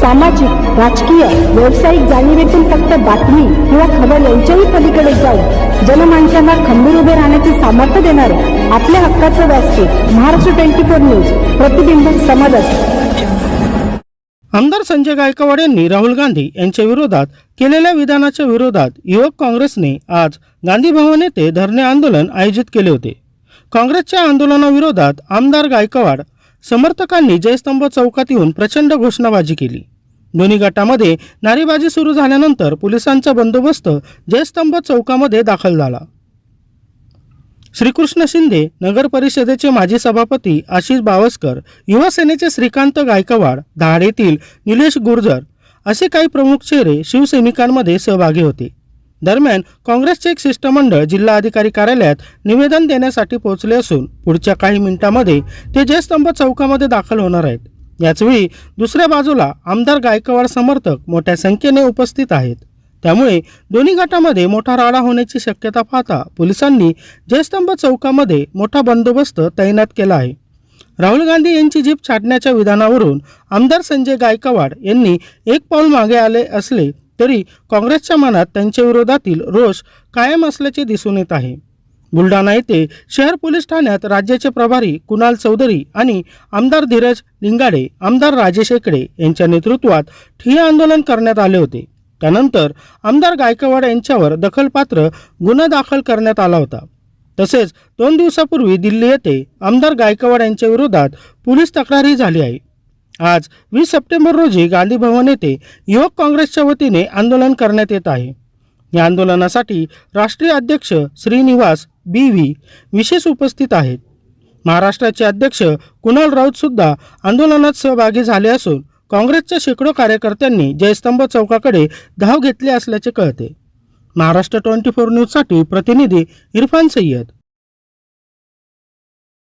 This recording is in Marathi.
सामाजिक राजकीय व्यावसायिक जाणीवेतून फक्त बातमी किंवा खबर यांच्याही पलीकडे जाऊन जनमानसांना खंबीर उभे राहण्याचे सामर्थ्य देणारे आपल्या हक्काचं व्यासपीठ महाराष्ट्र ट्वेंटी फोर न्यूज प्रतिबिंब समाजात आमदार संजय गायकवाड यांनी राहुल गांधी यांच्या विरोधात केलेल्या विधानाच्या विरोधात युवक काँग्रेसने आज गांधी भवन येथे धरणे आंदोलन आयोजित केले होते. काँग्रेसच्या आंदोलनाविरोधात आमदार गायकवाड समर्थकांनी जयस्तंभ चौकात येऊन प्रचंड घोषणाबाजी केली. दोन्ही गटामध्ये नारेबाजी सुरू झाल्यानंतर पोलिसांचा बंदोबस्त जयस्तंभ चौकामध्ये दाखल झाला. श्रीकृष्ण शिंदे नगर परिषदेचे माजी सभापती आशिष बावस्कर युवा सेनेचे श्रीकांत गायकवाड धाड येथील निलेश गुर्जर असे काही प्रमुख चेहरे शिवसैनिकांमध्ये सहभागी होते. दरम्यान काँग्रेसचे एक शिष्टमंडळ जिल्हा अधिकारी कार्यालयात निवेदन देण्यासाठी पोहोचले असून पुढच्या काही मिनिटांमध्ये ते जयस्तंभ चौकामध्ये दाखल होणार आहेत. याचवेळी दुसऱ्या बाजूला आमदार गायकवाड समर्थक मोठ्या संख्येने उपस्थित आहेत. त्यामुळे दोन्ही गटामध्ये मोठा राडा होण्याची शक्यता पाहता पोलिसांनी जयस्तंभ चौकामध्ये मोठा बंदोबस्त तैनात केला आहे. राहुल गांधी यांची जीप छाटण्याच्या विधानावरून आमदार संजय गायकवाड यांनी एक पाऊल मागे आले असले तरी काँग्रेसच्या मनात त्यांच्या विरोधातील रोष कायम असल्याचे दिसून येत आहे. बुलढाणा येथे शहर पोलीस ठाण्यात राज्याचे प्रभारी कुणाल चौधरी आणि आमदार धीरज लिंगाडे आमदार राजेश एकडे यांच्या नेतृत्वात ठिय्या आंदोलन करण्यात आले होते. त्यानंतर आमदार गायकवाड यांच्यावर दखलपात्र गुन्हा दाखल करण्यात आला होता. तसेच दोन दिवसापूर्वी दिल्ली येथे आमदार गायकवाड यांच्या विरोधात पोलीस तक्रारही झाली आहे. आज वीस सप्टेंबर रोजी गांधी भवन येथे युवक काँग्रेसच्या वतीने आंदोलन करण्यात येत आहे. या आंदोलनासाठी राष्ट्रीय अध्यक्ष श्रीनिवास बी व्ही विशेष उपस्थित आहेत. महाराष्ट्राचे अध्यक्ष कुणाल राऊत सुद्धा आंदोलनात सहभागी झाले असून काँग्रेसच्या शेकडो कार्यकर्त्यांनी जयस्तंभ चौकाकडे धाव घेतली असल्याचे कळते. महाराष्ट्र ट्वेंटी फोर न्यूजसाठी प्रतिनिधी इरफान सय्यद.